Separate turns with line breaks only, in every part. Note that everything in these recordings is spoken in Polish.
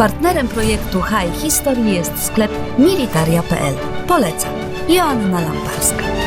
Partnerem projektu High History jest sklep militaria.pl. Polecam. Joanna Lamparska.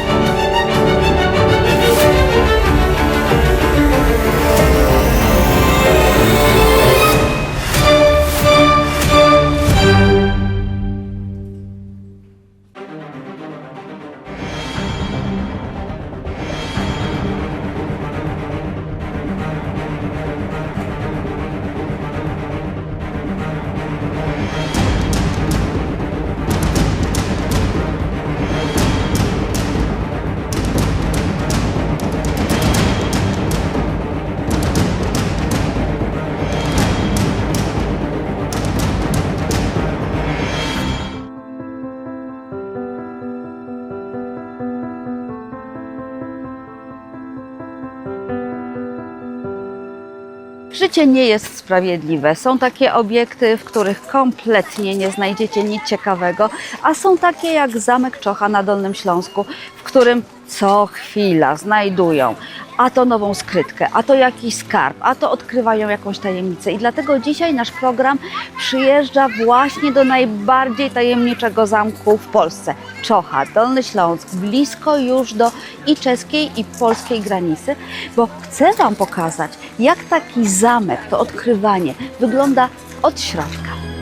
Życie nie jest sprawiedliwe. Są takie obiekty, w których kompletnie nie znajdziecie nic ciekawego, a są takie jak Zamek Czocha na Dolnym Śląsku, w którym co chwila znajdują a to nową skrytkę, a to jakiś skarb, a to odkrywają jakąś tajemnicę. I dlatego dzisiaj nasz program przyjeżdża właśnie do najbardziej tajemniczego zamku w Polsce. Czocha, Dolny Śląsk, blisko już do i czeskiej, i polskiej granicy, bo chcę Wam pokazać, jak taki zamek, to odkrywanie wygląda od środka.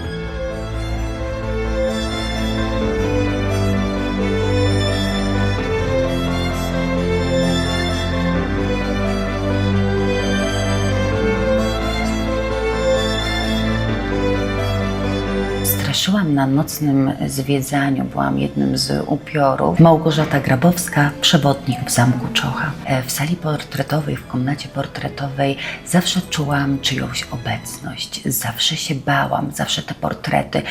maravilloso.
Straszyłam na nocnym zwiedzaniu, byłam jednym z upiorów. Małgorzata Grabowska, przewodnik w Zamku Czocha. E, W sali portretowej, w komnacie portretowej zawsze czułam czyjąś obecność, zawsze się bałam, zawsze te portrety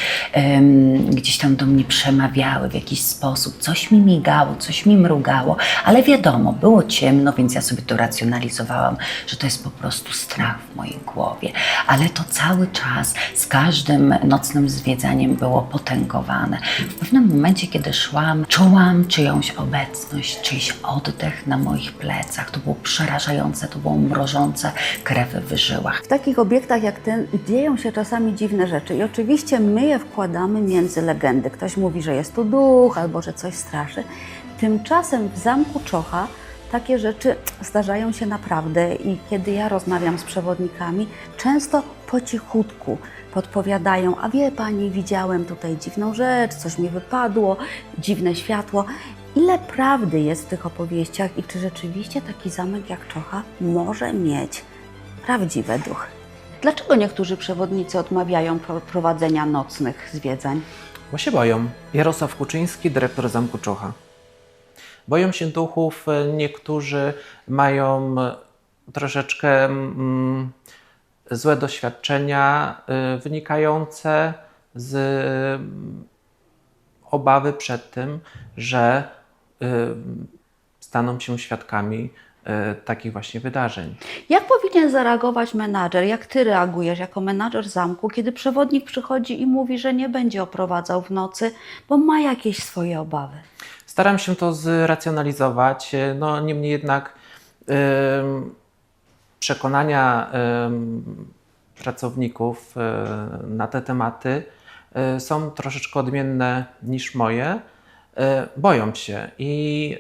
gdzieś tam do mnie przemawiały w jakiś sposób, coś mi migało, coś mi mrugało, ale wiadomo, było ciemno, więc ja sobie to racjonalizowałam, że to jest po prostu strach w mojej głowie, ale to cały czas z każdym nocnym zwiedzaniem było potęgowane. W pewnym momencie, kiedy szłam, czułam czyjąś obecność, czyjś oddech na moich plecach. To było przerażające, to było mrożące krew w żyłach.
W takich obiektach jak ten dzieją się czasami dziwne rzeczy i oczywiście my je wkładamy między legendy. Ktoś mówi, że jest tu duch albo że coś straszy. Tymczasem w zamku Czocha takie rzeczy zdarzają się naprawdę i kiedy ja rozmawiam z przewodnikami, często po cichutku podpowiadają, a wie pani, widziałem tutaj dziwną rzecz, coś mi wypadło, dziwne światło. Ile prawdy jest w tych opowieściach i czy rzeczywiście taki zamek jak Czocha może mieć prawdziwe duchy. Dlaczego niektórzy przewodnicy odmawiają pro- prowadzenia nocnych zwiedzań?
Bo się boją. Jarosław Kuczyński, dyrektor Zamku Czocha. Boją się duchów. e, Niektórzy mają e, troszeczkę mm, złe doświadczenia y, wynikające z mm, obawy przed tym, że staną się świadkami takich właśnie wydarzeń.
Jak powinien zareagować menadżer? Jak ty reagujesz jako menadżer zamku, kiedy przewodnik przychodzi i mówi, że nie będzie oprowadzał w nocy, bo ma jakieś swoje obawy?
Staram się to zracjonalizować, no niemniej jednak przekonania pracowników y, na te tematy y, są troszeczkę odmienne niż moje. Y, boją się i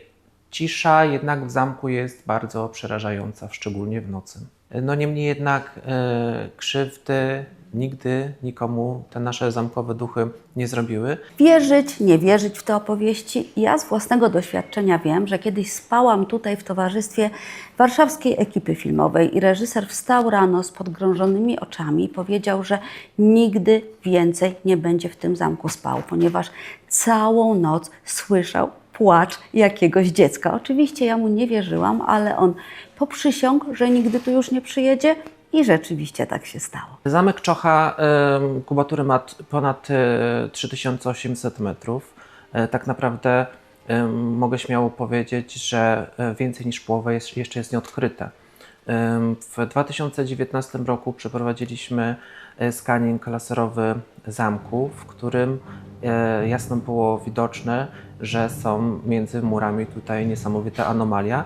cisza jednak w zamku jest bardzo przerażająca, szczególnie w nocy. No niemniej jednak y, krzywdy nigdy nikomu te nasze zamkowe duchy nie zrobiły.
Wierzyć, nie wierzyć w te opowieści. Ja z własnego doświadczenia wiem, że kiedyś spałam tutaj w towarzystwie warszawskiej ekipy filmowej i reżyser wstał rano z podgrążonymi oczami i powiedział, że nigdy więcej nie będzie w tym zamku spał, ponieważ całą noc słyszał płacz jakiegoś dziecka. Oczywiście ja mu nie wierzyłam, ale on poprzysiągł, że nigdy tu już nie przyjedzie i rzeczywiście tak się stało.
Zamek Czocha kubatury ma ponad e, 3800 metrów. E, Tak naprawdę mogę śmiało powiedzieć, że e, więcej niż połowa jest, jeszcze jest nieodkryte. W 2019 roku przeprowadziliśmy e, scanning laserowy zamku, w którym e, jasno było widoczne, że są między murami tutaj niesamowite anomalia,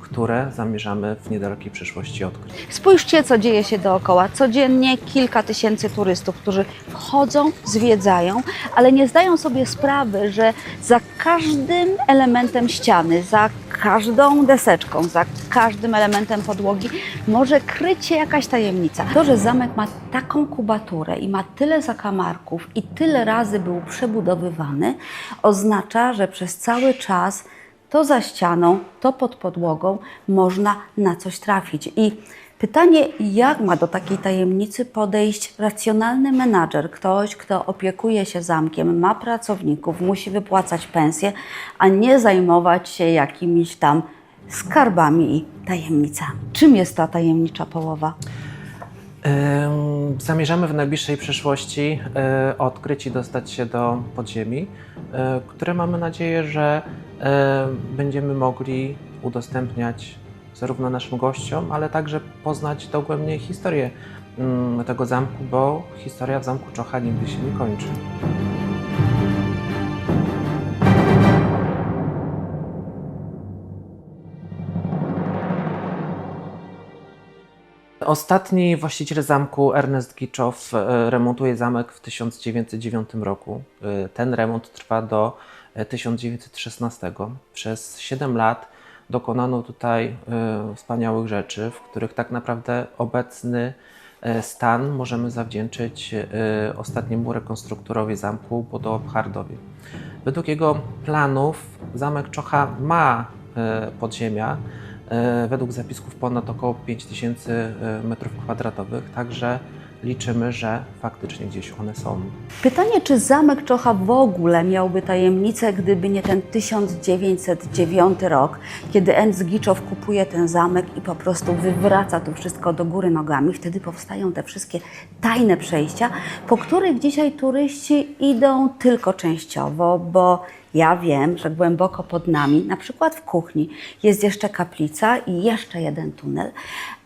które zamierzamy w niedalekiej przyszłości odkryć.
Spójrzcie, co dzieje się dookoła. Codziennie kilka tysięcy turystów, którzy wchodzą, zwiedzają, ale nie zdają sobie sprawy, że za każdym elementem ściany, za każdą deseczką, za każdym elementem podłogi może kryć się jakaś tajemnica. To, że zamek ma taką kubaturę i ma tyle zakamarków i tyle razy był przebudowywany, oznacza, że przez cały czas to za ścianą, to pod podłogą można na coś trafić. I pytanie, jak ma do takiej tajemnicy podejść racjonalny menadżer, ktoś, kto opiekuje się zamkiem, ma pracowników, musi wypłacać pensje, a nie zajmować się jakimiś tam skarbami i tajemnicami. Czym jest ta tajemnicza połowa?
Zamierzamy w najbliższej przyszłości y, odkryć i dostać się do podziemi, y, które mamy nadzieję, że y, będziemy mogli udostępniać zarówno naszym gościom, ale także poznać dogłębnie historię ym, tego zamku, bo historia w zamku Czocha nigdy się nie kończy. Ostatni właściciel zamku, Ernest Giczow, e, remontuje zamek w 1909 roku. E, Ten remont trwa do e, 1916. Przez 7 lat dokonano tutaj e, wspaniałych rzeczy, w których tak naprawdę obecny e, stan możemy zawdzięczyć e, ostatniemu rekonstruktorowi zamku Bodo Hardowi. Według jego planów zamek Czocha ma podziemia, Według zapisków ponad około 5000 m2, także liczymy, że faktycznie gdzieś one są.
Pytanie, czy zamek Czocha w ogóle miałby tajemnicę, gdyby nie ten 1909 rok, kiedy Ernst Giczow kupuje ten zamek i po prostu wywraca to wszystko do góry nogami. Wtedy powstają te wszystkie tajne przejścia, po których dzisiaj turyści idą tylko częściowo, bo ja wiem, że głęboko pod nami, na przykład w kuchni, jest jeszcze kaplica i jeszcze jeden tunel,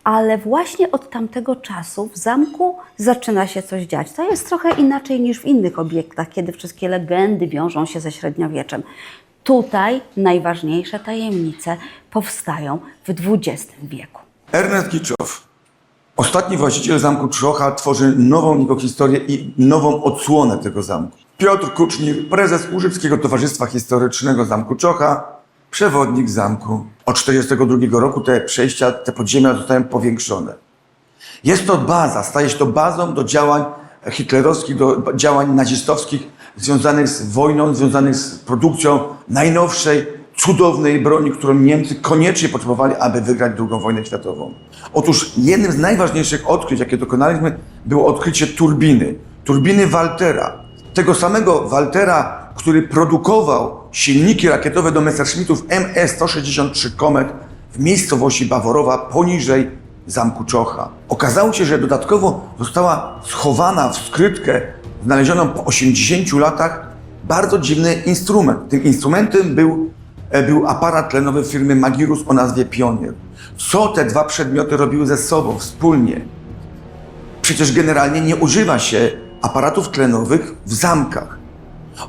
ale właśnie od tamtego czasu w zamku zaczyna się coś dziać. To jest trochę inaczej niż w innych obiektach, kiedy wszystkie legendy wiążą się ze średniowieczem. Tutaj najważniejsze tajemnice powstają w XX wieku.
Ernest Giczow, ostatni właściciel zamku Trzocha, tworzy nową jego historię i nową odsłonę tego zamku. Piotr Kucznir, prezes Łużyckiego Towarzystwa Historycznego Zamku Czocha, przewodnik zamku. Od 1942 roku te przejścia, te podziemia zostają powiększone. Jest to baza, staje się to bazą do działań hitlerowskich, do działań nazistowskich związanych z wojną, związanych z produkcją najnowszej, cudownej broni, którą Niemcy koniecznie potrzebowali, aby wygrać II wojnę światową. Otóż jednym z najważniejszych odkryć, jakie dokonaliśmy, było odkrycie turbiny. Turbiny Waltera. Tego samego Waltera, który produkował silniki rakietowe do Messerschmittów MS-163 Comet w miejscowości Baworowa poniżej zamku Czocha. Okazało się, że dodatkowo została schowana w skrytkę, znalezioną po 80 latach, bardzo dziwny instrument. Tym instrumentem był, e, był aparat tlenowy firmy Magirus o nazwie Pionier. Co te dwa przedmioty robiły ze sobą wspólnie? Przecież generalnie nie używa się aparatów tlenowych w zamkach.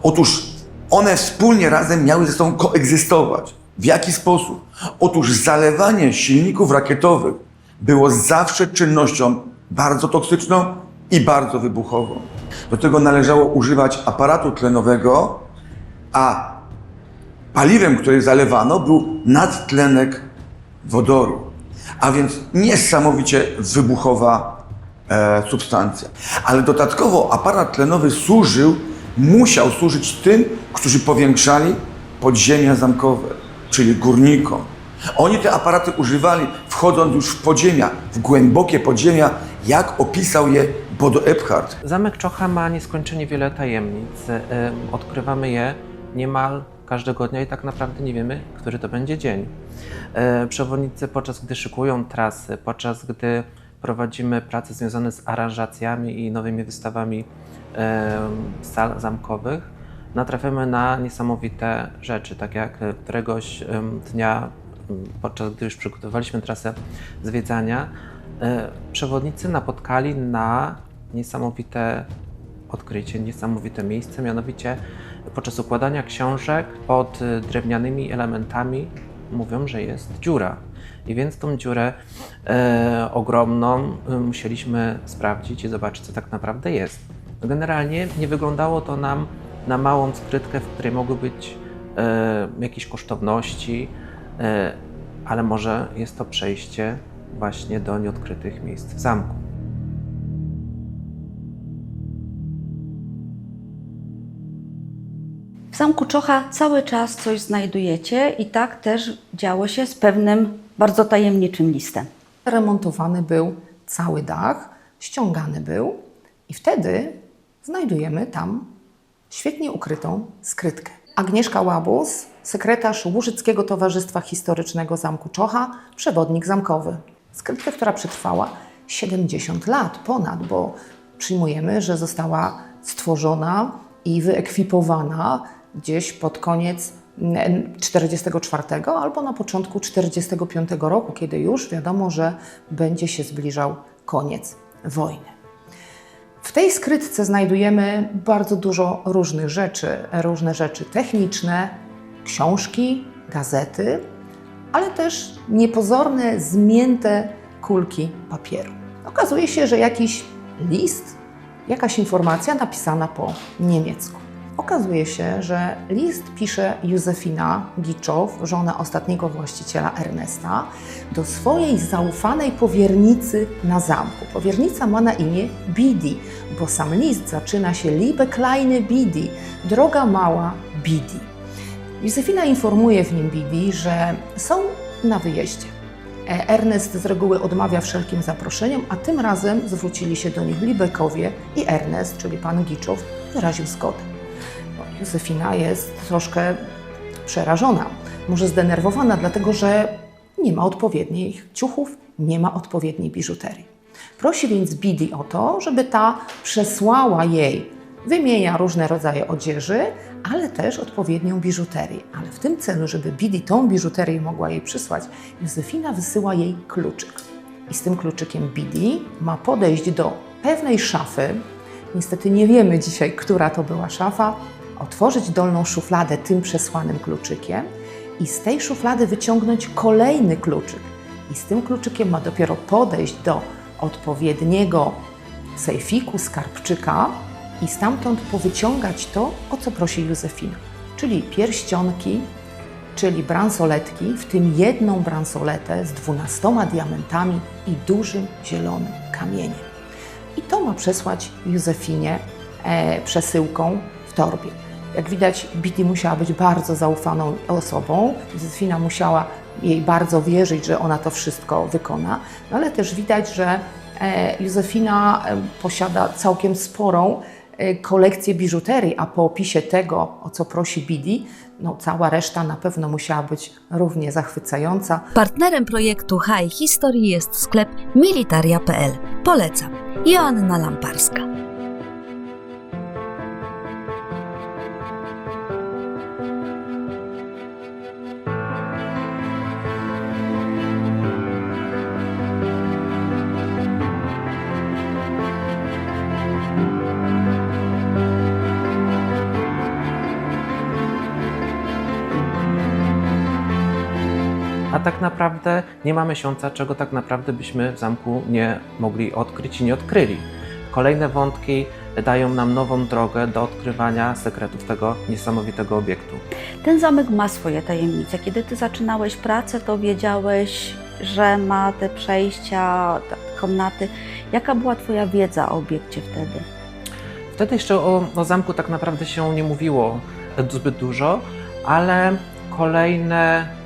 Otóż one wspólnie razem miały ze sobą koegzystować. W jaki sposób? Otóż zalewanie silników rakietowych było zawsze czynnością bardzo toksyczną i bardzo wybuchową. Do tego należało używać aparatu tlenowego, a paliwem, które zalewano, był nadtlenek wodoru. A więc niesamowicie wybuchowa e, substancja. Ale dodatkowo aparat tlenowy służył, musiał służyć tym, którzy powiększali podziemia zamkowe, czyli górnikom. Oni te aparaty używali, wchodząc już w podziemia, w głębokie podziemia, jak opisał je Bodo Ebhardt.
Zamek Czocha ma nieskończenie wiele tajemnic. Ym, Odkrywamy je niemal każdego dnia i tak naprawdę nie wiemy, który to będzie dzień. E, Przewodnicy podczas gdy szykują trasy, podczas gdy prowadzimy prace związane z aranżacjami i nowymi wystawami em, sal zamkowych, natrafiamy na niesamowite rzeczy, tak jak e, któregoś dnia, podczas gdy już przygotowaliśmy trasę zwiedzania, e, przewodnicy napotkali na niesamowite odkrycie, niesamowite miejsce, mianowicie podczas układania książek pod y, drewnianymi elementami mówią, że jest dziura. I więc tą dziurę e, ogromną e, musieliśmy sprawdzić i zobaczyć, co tak naprawdę jest. Generalnie nie wyglądało to nam na małą skrytkę, w której mogły być e, jakieś kosztowności, e, ale może jest to przejście właśnie do nieodkrytych miejsc w zamku.
W zamku Czocha cały czas coś znajdujecie i tak też działo się z pewnym bardzo tajemniczym listem.
Remontowany był cały dach, ściągany był i wtedy znajdujemy tam świetnie ukrytą skrytkę. Agnieszka Łabus, sekretarz Łużyckiego Towarzystwa Historycznego Zamku Czocha, przewodnik zamkowy. Skrytkę, która przetrwała 70 lat ponad, bo przyjmujemy, że została stworzona i wyekwipowana gdzieś pod koniec 44 albo na początku 45 roku, kiedy już wiadomo, że będzie się zbliżał koniec wojny. W tej skrytce znajdujemy bardzo dużo różnych rzeczy, różne rzeczy techniczne, książki, gazety, ale też niepozorne, zmięte kulki papieru. Okazuje się, że jakiś list, jakaś informacja napisana po niemiecku. Okazuje się, że list pisze Józefina Giczow, żona ostatniego właściciela Ernesta, do swojej zaufanej powiernicy na zamku. Powiernica ma na imię Bidi, bo sam list zaczyna się Liebe kleine Bidi, droga mała Bidi. Józefina informuje w nim Bidi, że są na wyjeździe. E, Ernest z reguły odmawia wszelkim zaproszeniom, a tym razem zwrócili się do nich Libekowie i Ernest, czyli pan Giczow, wyraził zgodę. Józefina jest troszkę przerażona, może zdenerwowana, dlatego że nie ma odpowiednich ciuchów, nie ma odpowiedniej biżuterii. Prosi więc Bidi o to, żeby ta przesłała jej, wymienia różne rodzaje odzieży, ale też odpowiednią biżuterię. Ale w tym celu, żeby Bidi tą biżuterię mogła jej przysłać, Józefina wysyła jej kluczyk. I z tym kluczykiem Bidi ma podejść do pewnej szafy, niestety nie wiemy dzisiaj, która to była szafa, otworzyć dolną szufladę tym przesłanym kluczykiem i z tej szuflady wyciągnąć kolejny kluczyk. I z tym kluczykiem ma dopiero podejść do odpowiedniego sejfiku, skarbczyka i stamtąd powyciągać to, o co prosi Józefina, czyli pierścionki, czyli bransoletki, w tym jedną bransoletę z dwunastoma diamentami i dużym zielonym kamieniem. I to ma przesłać Józefinie e, przesyłką w torbie. Jak widać, Bidi musiała być bardzo zaufaną osobą. Józefina musiała jej bardzo wierzyć, że ona to wszystko wykona, no ale też widać, że e, Józefina e, posiada całkiem sporą e, kolekcję biżuterii, a po opisie tego, o co prosi Bidi, no cała reszta na pewno musiała być równie zachwycająca.
Partnerem projektu High History jest sklep militaria.pl. Polecam. Joanna Lamparska.
A tak naprawdę nie ma miesiąca, czego tak naprawdę byśmy w zamku nie mogli odkryć i nie odkryli. Kolejne wątki dają nam nową drogę do odkrywania sekretów tego niesamowitego obiektu.
Ten zamek ma swoje tajemnice. Kiedy ty zaczynałeś pracę, to wiedziałeś, że ma te przejścia, te komnaty. Jaka była twoja wiedza o obiekcie wtedy?
Wtedy jeszcze o, o zamku tak naprawdę się nie mówiło zbyt dużo, ale kolejne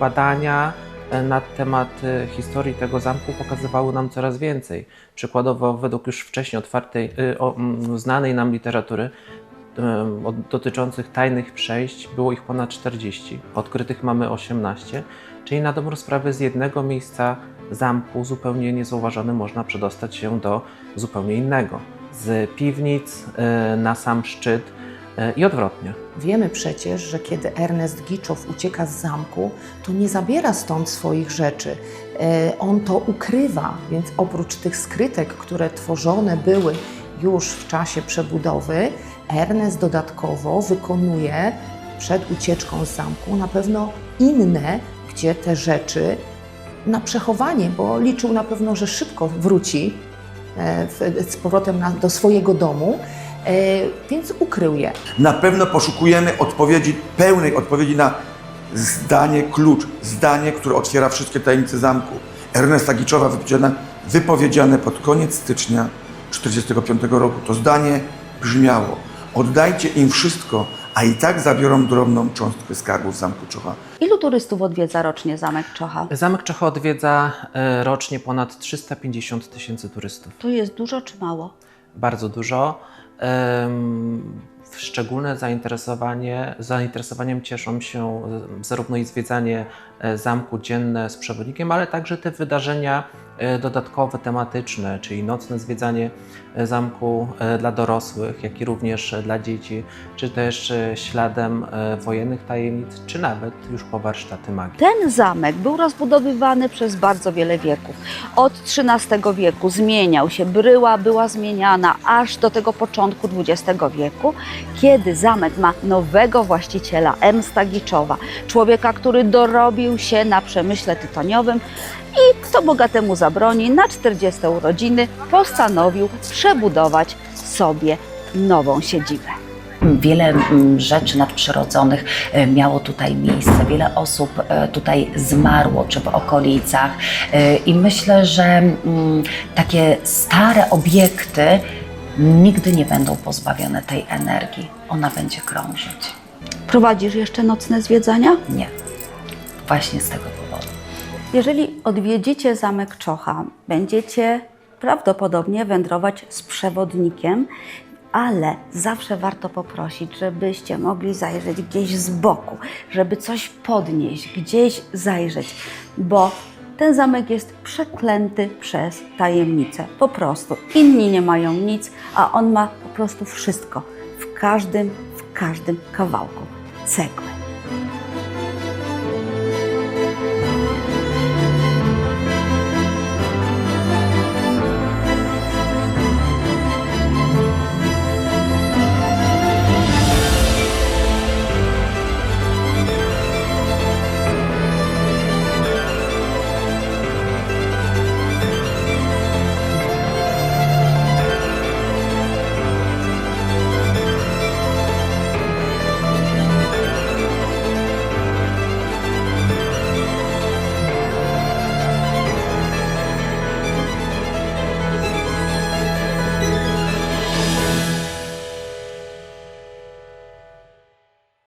badania e, na temat e, historii tego zamku pokazywały nam coraz więcej. Przykładowo, według już wcześniej otwartej, e, znanej nam literatury e, dotyczących tajnych przejść, było ich ponad 40. Odkrytych mamy 18, czyli na dobrą sprawę z jednego miejsca zamku zupełnie niezauważony można przedostać się do zupełnie innego. Z piwnic e, na sam szczyt e, i odwrotnie.
Wiemy przecież, że kiedy Ernest Giczow ucieka z zamku, to nie zabiera stąd swoich rzeczy. E, On to ukrywa, więc oprócz tych skrytek, które tworzone były już w czasie przebudowy, Ernest dodatkowo wykonuje przed ucieczką z zamku na pewno inne, gdzie te rzeczy na przechowanie, bo liczył na pewno, że szybko wróci e, z powrotem do swojego domu, e, więc ukrył je.
Na pewno poszukujemy odpowiedzi, pełnej odpowiedzi na zdanie klucz, zdanie, które otwiera wszystkie tajemnice zamku. Ernesta Giczowa wypowiedziane, wypowiedziane pod koniec stycznia 1945 roku. To zdanie brzmiało: Oddajcie im wszystko, a i tak zabiorą drobną cząstkę skarbów zamku Czocha.
Ilu turystów odwiedza rocznie zamek Czocha?
Zamek Czochy odwiedza e, rocznie ponad 350 tysięcy turystów.
To jest dużo czy mało?
Bardzo dużo. Szczególne zainteresowanie, zainteresowaniem cieszą się zarówno i zwiedzanie e, zamku dzienne z przewodnikiem, ale także te wydarzenia dodatkowe, tematyczne, czyli nocne zwiedzanie e, zamku e, dla dorosłych, jak i również e, dla dzieci, czy też e, śladem e, wojennych tajemnic, czy nawet już po warsztaty magii.
Ten zamek był rozbudowywany przez bardzo wiele wieków. Od XIII wieku zmieniał się, bryła była zmieniana aż do tego początku XX wieku, kiedy zamek ma nowego właściciela, M. Stagiczowa, człowieka, który dorobił się na przemyśle tytoniowym i kto bogatemu zabroni, na 40 urodziny postanowił przebudować sobie nową siedzibę.
Wiele mm, rzeczy nadprzyrodzonych e, miało tutaj miejsce, wiele osób e, tutaj zmarło czy w okolicach E, i myślę, że mm, takie stare obiekty nigdy nie będą pozbawione tej energii. Ona będzie krążyć.
Prowadzisz jeszcze nocne zwiedzania?
Nie. Właśnie z tego powodu.
Jeżeli odwiedzicie Zamek Czocha, będziecie prawdopodobnie wędrować z przewodnikiem, ale zawsze warto poprosić, żebyście mogli zajrzeć gdzieś z boku, żeby coś podnieść, gdzieś zajrzeć, bo ten zamek jest przeklęty przez tajemnicę. Po prostu. Inni nie mają nic, a on ma po prostu wszystko. W każdym, w każdym kawałku cegły.